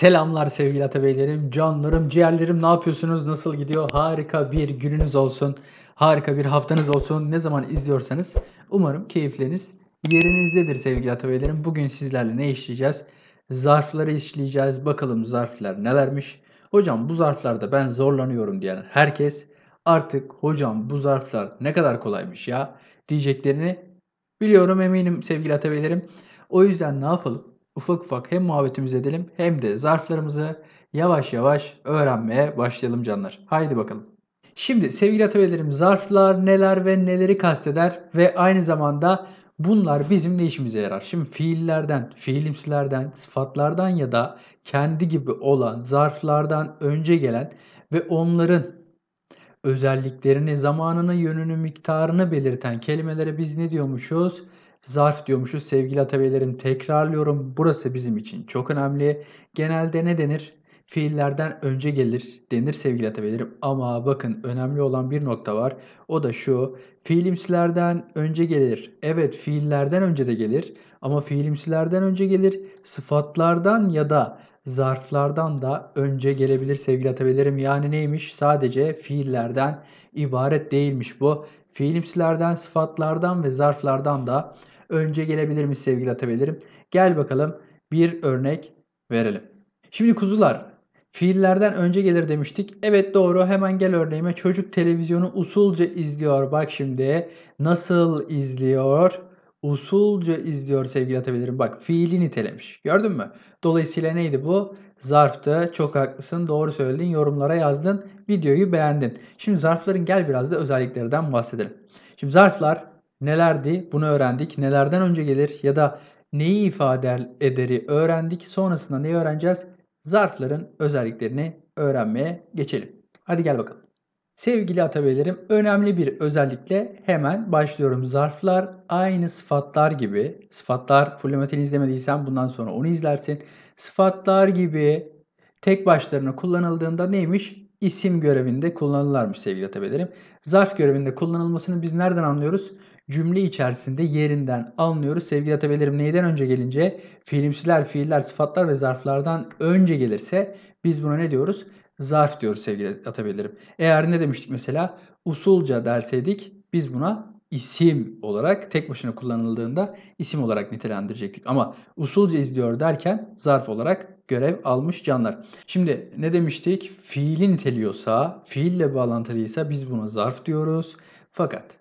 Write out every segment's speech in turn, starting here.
Selamlar sevgili atabeylerim, canlarım, ciğerlerim ne yapıyorsunuz? Nasıl gidiyor? Harika bir gününüz olsun. Harika bir haftanız olsun. Ne zaman izliyorsanız umarım keyifleriniz yerinizdedir sevgili atabeylerim. Bugün sizlerle ne işleyeceğiz? Zarfları işleyeceğiz. Bakalım zarflar nelermiş? Hocam bu zarflarda ben zorlanıyorum diyen herkes artık hocam bu zarflar ne kadar kolaymış ya diyeceklerini biliyorum eminim sevgili atabeylerim. O yüzden ne yapalım? Ufak ufak hem muhabbetimizi edelim hem de zarflarımızı yavaş yavaş öğrenmeye başlayalım canlar. Haydi bakalım. Şimdi sevgili atabeylerim zarflar neler ve neleri kasteder ve aynı zamanda bunlar bizim ne işimize yarar? Şimdi fiillerden, fiilimsilerden, sıfatlardan ya da kendi gibi olan zarflardan önce gelen ve onların özelliklerini, zamanını, yönünü, miktarını belirten kelimelere biz ne diyormuşuz? Zarf diyormuşuz. Sevgili atabeylerim tekrarlıyorum. Burası bizim için çok önemli. Genelde ne denir? Fiillerden önce gelir denir sevgili atabeylerim. Ama bakın önemli olan bir nokta var. O da şu. Fiilimsilerden önce gelir. Evet fiillerden önce de gelir. Ama fiilimsilerden önce gelir. Sıfatlardan ya da zarflardan da önce gelebilir sevgili atabeylerim. Yani neymiş? Sadece fiillerden ibaret değilmiş bu. Fiilimsilerden, sıfatlardan ve zarflardan da önce gelebilir mi sevgili atabeylerim? Gel bakalım bir örnek verelim. Şimdi kuzular fiillerden önce gelir demiştik. Evet doğru hemen gel örneğime. Çocuk televizyonu usulca izliyor. Bak şimdi nasıl izliyor? Usulca izliyor sevgili atabeylerim. Bak fiili nitelemiş. Gördün mü? Dolayısıyla neydi bu? Zarftı. Çok haklısın. Doğru söyledin. Yorumlara yazdın. Videoyu beğendin. Şimdi zarfların gel biraz da özelliklerinden bahsedelim. Şimdi zarflar nelerdi? Bunu öğrendik. Nelerden önce gelir ya da neyi ifade ederi öğrendik. Sonrasında neyi öğreneceğiz? Zarfların özelliklerini öğrenmeye geçelim. Hadi gel bakalım. Sevgili atabeylerim önemli bir özellikle hemen başlıyorum. Zarflar aynı sıfatlar gibi. Sıfatlar fullemetini izlemediysen bundan sonra onu izlersin. Sıfatlar gibi tek başlarına kullanıldığında neymiş? İsim görevinde kullanırlarmış sevgili atabeylerim. Zarf görevinde kullanılmasını biz nereden anlıyoruz? Cümle içerisinde yerinden alınıyoruz. Sevgili atabeylerim neyden önce gelince fiilimsiler, fiiller, sıfatlar ve zarflardan önce gelirse biz buna ne diyoruz? Zarf diyoruz sevgili atabeylerim. Eğer ne demiştik mesela usulca derseydik biz buna isim olarak tek başına kullanıldığında isim olarak nitelendirecektik. Ama usulca izliyor derken zarf olarak görev almış canlar. Şimdi ne demiştik? Fiili niteliyorsa, fiille bağlantılıysa biz buna zarf diyoruz. Fakat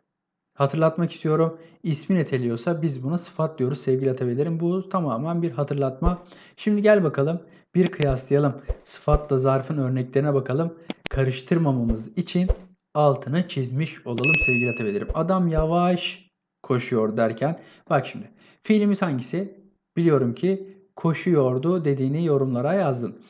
hatırlatmak istiyorum. İsmi niteliyorsa biz buna sıfat diyoruz sevgili atabeylerim. Bu tamamen bir hatırlatma. Şimdi gel bakalım bir kıyaslayalım. Sıfatla zarfın örneklerine bakalım. Karıştırmamamız için altını çizmiş olalım sevgili atabeylerim. Adam yavaş koşuyor derken bak şimdi fiilimiz hangisi? Biliyorum ki koşuyordu dediğini yorumlara yazdın.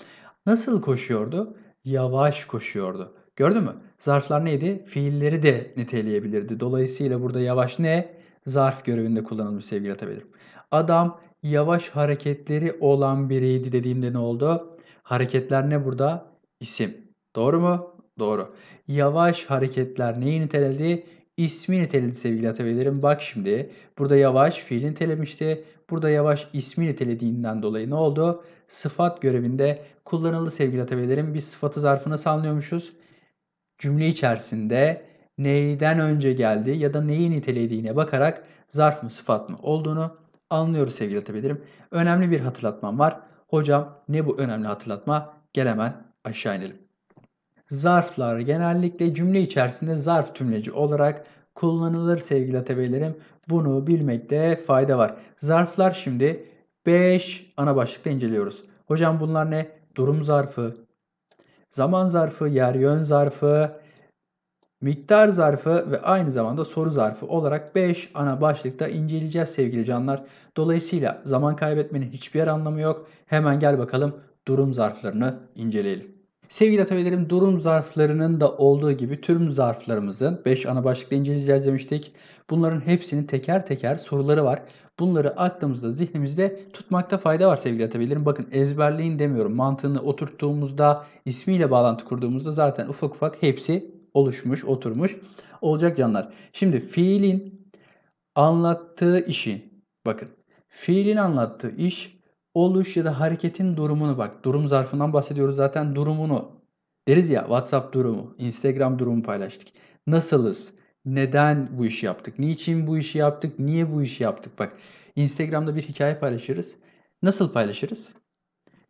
Nasıl koşuyordu? Yavaş koşuyordu. Gördün mü? Zarflar neydi? Fiilleri de niteleyebilirdi. Dolayısıyla burada yavaş ne? Zarf görevinde kullanılmış sevgili atabilirim. Adam yavaş hareketleri olan biriydi dediğimde ne oldu? Hareketler ne burada? İsim. Doğru mu? Doğru. Yavaş hareketler neyi niteledi? İsmi niteledi sevgili atabilirim. Bak şimdi burada yavaş fiil nitelemişti. Burada yavaş ismi nitelediğinden dolayı ne oldu? Sıfat görevinde kullanıldı sevgili atabilirim. Biz sıfatı zarfına sağlıyormuşuz cümle içerisinde neyden önce geldi ya da neyi nitelediğine bakarak zarf mı sıfat mı olduğunu anlıyoruz sevgili atabilirim. Önemli bir hatırlatmam var. Hocam ne bu önemli hatırlatma? Gel hemen aşağı inelim. Zarflar genellikle cümle içerisinde zarf tümleci olarak kullanılır sevgili atabilirim. Bunu bilmekte fayda var. Zarflar şimdi 5 ana başlıkta inceliyoruz. Hocam bunlar ne? Durum zarfı, zaman zarfı, yer yön zarfı, miktar zarfı ve aynı zamanda soru zarfı olarak 5 ana başlıkta inceleyeceğiz sevgili canlar. Dolayısıyla zaman kaybetmenin hiçbir yer anlamı yok. Hemen gel bakalım durum zarflarını inceleyelim. Sevgili atabeylerim durum zarflarının da olduğu gibi tüm zarflarımızın 5 ana başlıkta inceleyeceğiz demiştik. Bunların hepsinin teker teker soruları var. Bunları aklımızda, zihnimizde tutmakta fayda var sevgili atabilirim. Bakın ezberleyin demiyorum. Mantığını oturttuğumuzda, ismiyle bağlantı kurduğumuzda zaten ufak ufak hepsi oluşmuş, oturmuş olacak canlar. Şimdi fiilin anlattığı işin, bakın fiilin anlattığı iş oluş ya da hareketin durumunu bak. Durum zarfından bahsediyoruz zaten durumunu. Deriz ya WhatsApp durumu, Instagram durumu paylaştık. Nasılız? Neden bu işi yaptık? Niçin bu işi yaptık? Niye bu işi yaptık? Bak Instagram'da bir hikaye paylaşırız. Nasıl paylaşırız?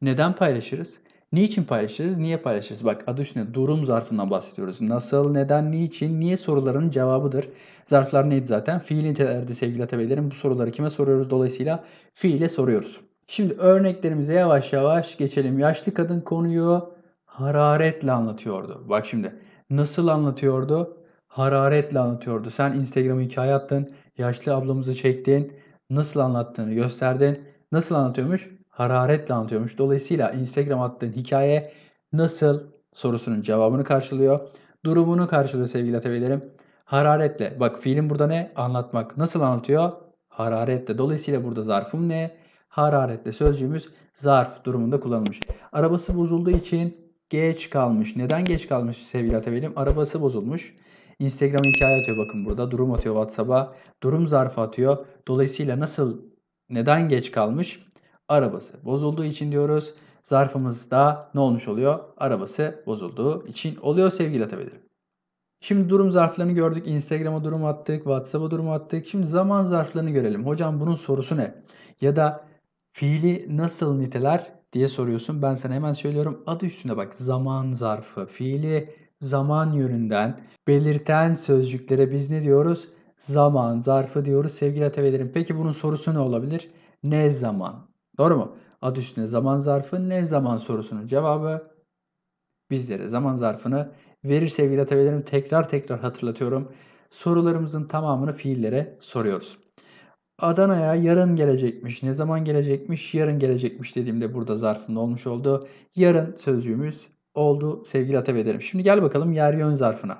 Neden paylaşırız? Niçin paylaşırız? Niye paylaşırız? Bak adı üstünde durum zarfından bahsediyoruz. Nasıl, neden, niçin, niye soruların cevabıdır. Zarflar neydi zaten? Fiil nitelerdi sevgili atabeylerim. Bu soruları kime soruyoruz? Dolayısıyla fiile soruyoruz. Şimdi örneklerimize yavaş yavaş geçelim. Yaşlı kadın konuyu hararetle anlatıyordu. Bak şimdi nasıl anlatıyordu? Hararetle anlatıyordu. Sen Instagram'a hikaye attın. Yaşlı ablamızı çektin. Nasıl anlattığını gösterdin. Nasıl anlatıyormuş? Hararetle anlatıyormuş. Dolayısıyla Instagram attığın hikaye nasıl sorusunun cevabını karşılıyor. Durumunu karşılıyor sevgili atabeylerim. Hararetle. Bak fiilin burada ne? Anlatmak. Nasıl anlatıyor? Hararetle. Dolayısıyla burada zarfım ne? Hararetle sözcüğümüz zarf durumunda kullanılmış. Arabası bozulduğu için geç kalmış. Neden geç kalmış sevgili atabeylerim? Arabası bozulmuş. Instagram hikaye atıyor bakın burada. Durum atıyor WhatsApp'a. Durum zarfı atıyor. Dolayısıyla nasıl, neden geç kalmış? Arabası bozulduğu için diyoruz. Zarfımız da ne olmuş oluyor? Arabası bozulduğu için oluyor sevgili atabeylerim. Şimdi durum zarflarını gördük. Instagram'a durum attık. WhatsApp'a durum attık. Şimdi zaman zarflarını görelim. Hocam bunun sorusu ne? Ya da fiili nasıl niteler diye soruyorsun. Ben sana hemen söylüyorum. Adı üstünde bak. Zaman zarfı. Fiili zaman yönünden belirten sözcüklere biz ne diyoruz? Zaman zarfı diyoruz sevgili atabeylerim. Peki bunun sorusu ne olabilir? Ne zaman? Doğru mu? Adı üstünde zaman zarfı ne zaman sorusunun cevabı bizlere zaman zarfını verir sevgili atabeylerim. Tekrar tekrar hatırlatıyorum. Sorularımızın tamamını fiillere soruyoruz. Adana'ya yarın gelecekmiş. Ne zaman gelecekmiş? Yarın gelecekmiş dediğimde burada zarfında olmuş oldu. Yarın sözcüğümüz oldu sevgili atabeylerim. Şimdi gel bakalım yer yön zarfına.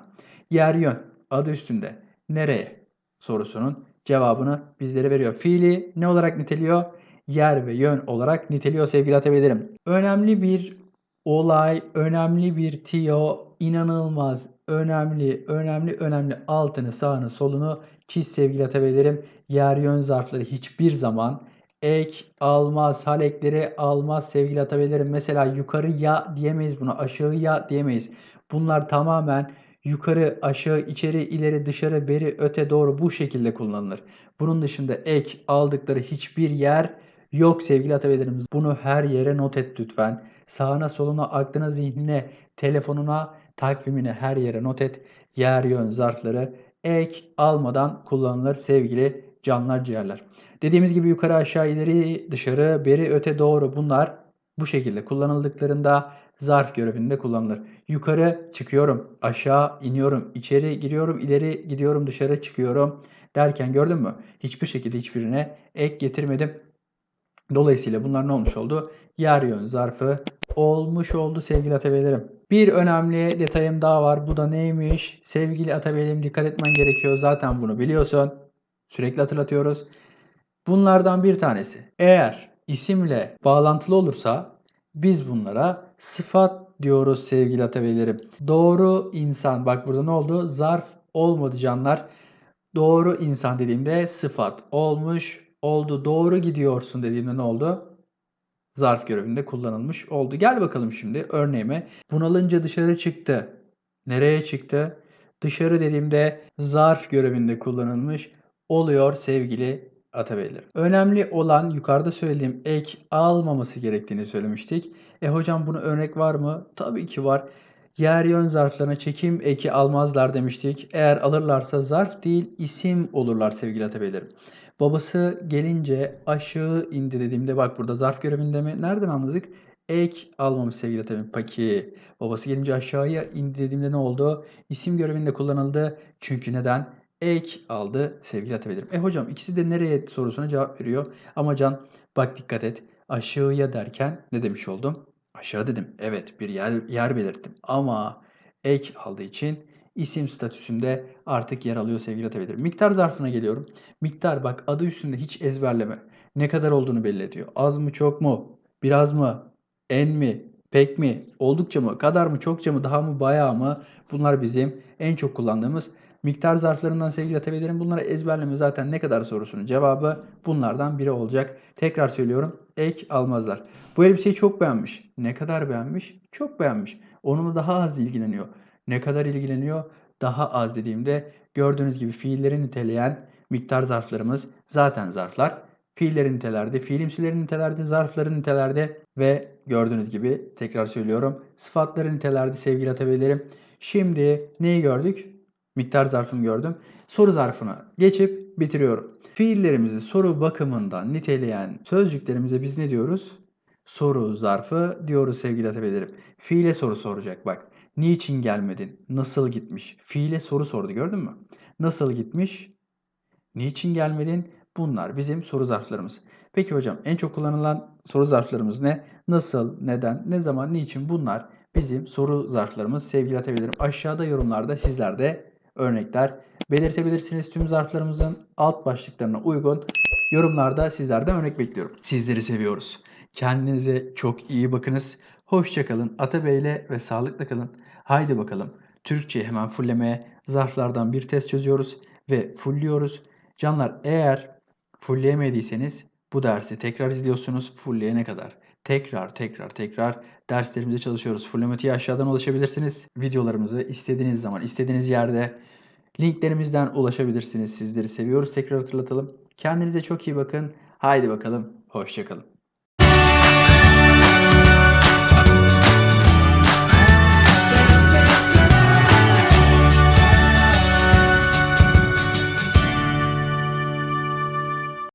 Yer yön adı üstünde. Nereye? Sorusunun cevabını bizlere veriyor. Fiili ne olarak niteliyor? Yer ve yön olarak niteliyor sevgili atabeylerim. Önemli bir olay, önemli bir tiyo, inanılmaz, önemli, önemli, önemli altını, sağını, solunu çiz sevgili atabeylerim. Yer yön zarfları hiçbir zaman ek almaz, hal ekleri almaz sevgili atabeylerim. Mesela yukarıya diyemeyiz buna, aşağıya diyemeyiz. Bunlar tamamen yukarı, aşağı, içeri, ileri, dışarı, beri, öte, doğru bu şekilde kullanılır. Bunun dışında ek aldıkları hiçbir yer yok sevgili atabeylerimiz. Bunu her yere not et lütfen. Sağına, soluna, aklına, zihnine, telefonuna, takvimine her yere not et. Yer yön zarfları ek almadan kullanılır sevgili canlar ciğerler. Dediğimiz gibi yukarı aşağı ileri dışarı beri öte doğru bunlar bu şekilde kullanıldıklarında zarf görevinde kullanılır. Yukarı çıkıyorum, aşağı iniyorum, içeri giriyorum, ileri gidiyorum, dışarı çıkıyorum derken gördün mü? Hiçbir şekilde hiçbirine ek getirmedim. Dolayısıyla bunlar ne olmuş oldu? Yer yön zarfı olmuş oldu sevgili atabeylerim. Bir önemli detayım daha var. Bu da neymiş? Sevgili atabeylerim dikkat etmen gerekiyor. Zaten bunu biliyorsun. Sürekli hatırlatıyoruz. Bunlardan bir tanesi. Eğer isimle bağlantılı olursa biz bunlara sıfat diyoruz sevgili atabeylerim. Doğru insan. Bak burada ne oldu? Zarf olmadı canlar. Doğru insan dediğimde sıfat olmuş oldu. Doğru gidiyorsun dediğimde ne oldu? Zarf görevinde kullanılmış oldu. Gel bakalım şimdi örneğime. Bunalınca dışarı çıktı. Nereye çıktı? Dışarı dediğimde zarf görevinde kullanılmış oluyor sevgili atabeyler. Önemli olan yukarıda söylediğim ek almaması gerektiğini söylemiştik. E hocam bunu örnek var mı? Tabii ki var. Yer yön zarflarına çekim eki almazlar demiştik. Eğer alırlarsa zarf değil isim olurlar sevgili atabeylerim. Babası gelince aşağı indi dediğimde bak burada zarf görevinde mi? Nereden anladık? Ek almamış sevgili atabeylerim. Peki babası gelince aşağıya indi dediğimde ne oldu? İsim görevinde kullanıldı. Çünkü neden? Ek aldı sevgili atabeylerim. E hocam ikisi de nereye sorusuna cevap veriyor. Ama Can bak dikkat et. Aşağıya derken ne demiş oldum? Aşağı dedim. Evet bir yer, yer belirttim. Ama ek aldığı için isim statüsünde artık yer alıyor sevgili atabeylerim. Miktar zarfına geliyorum. Miktar bak adı üstünde hiç ezberleme. Ne kadar olduğunu belli ediyor. Az mı çok mu? Biraz mı? En mi? Pek mi? Oldukça mı? Kadar mı? Çokça mı? Daha mı? Bayağı mı? Bunlar bizim en çok kullandığımız Miktar zarflarından sevgili atabilirim. Bunları ezberleme zaten ne kadar sorusunun cevabı bunlardan biri olacak. Tekrar söylüyorum. Ek almazlar. Bu elbiseyi çok beğenmiş. Ne kadar beğenmiş? Çok beğenmiş. Onunla daha az ilgileniyor. Ne kadar ilgileniyor? Daha az dediğimde gördüğünüz gibi fiilleri niteleyen miktar zarflarımız zaten zarflar. Fiilleri nitelerde, fiilimsileri nitelerde, zarfları nitelerde ve gördüğünüz gibi tekrar söylüyorum sıfatları nitelerde sevgili atabilirim. Şimdi neyi gördük? Miktar zarfını gördüm. Soru zarfına geçip bitiriyorum. Fiillerimizi soru bakımından niteleyen sözcüklerimize biz ne diyoruz? Soru zarfı diyoruz sevgili atabilirim. Fiile soru soracak bak. Niçin gelmedin? Nasıl gitmiş? Fiile soru sordu gördün mü? Nasıl gitmiş? Niçin gelmedin? Bunlar bizim soru zarflarımız. Peki hocam en çok kullanılan soru zarflarımız ne? Nasıl, neden, ne zaman, niçin bunlar bizim soru zarflarımız sevgili atabilirim. Aşağıda yorumlarda sizler de örnekler belirtebilirsiniz. Tüm zarflarımızın alt başlıklarına uygun yorumlarda sizlerden örnek bekliyorum. Sizleri seviyoruz. Kendinize çok iyi bakınız. Hoşçakalın. Atabey'le ve sağlıkla kalın. Haydi bakalım. Türkçeyi hemen fullemeye zarflardan bir test çözüyoruz ve fullliyoruz. Canlar eğer fullleyemediyseniz bu dersi tekrar izliyorsunuz fullleyene kadar. Tekrar tekrar tekrar derslerimize çalışıyoruz. Fullematiğe aşağıdan ulaşabilirsiniz. Videolarımızı istediğiniz zaman, istediğiniz yerde linklerimizden ulaşabilirsiniz. Sizleri seviyoruz. Tekrar hatırlatalım. Kendinize çok iyi bakın. Haydi bakalım. Hoşçakalın.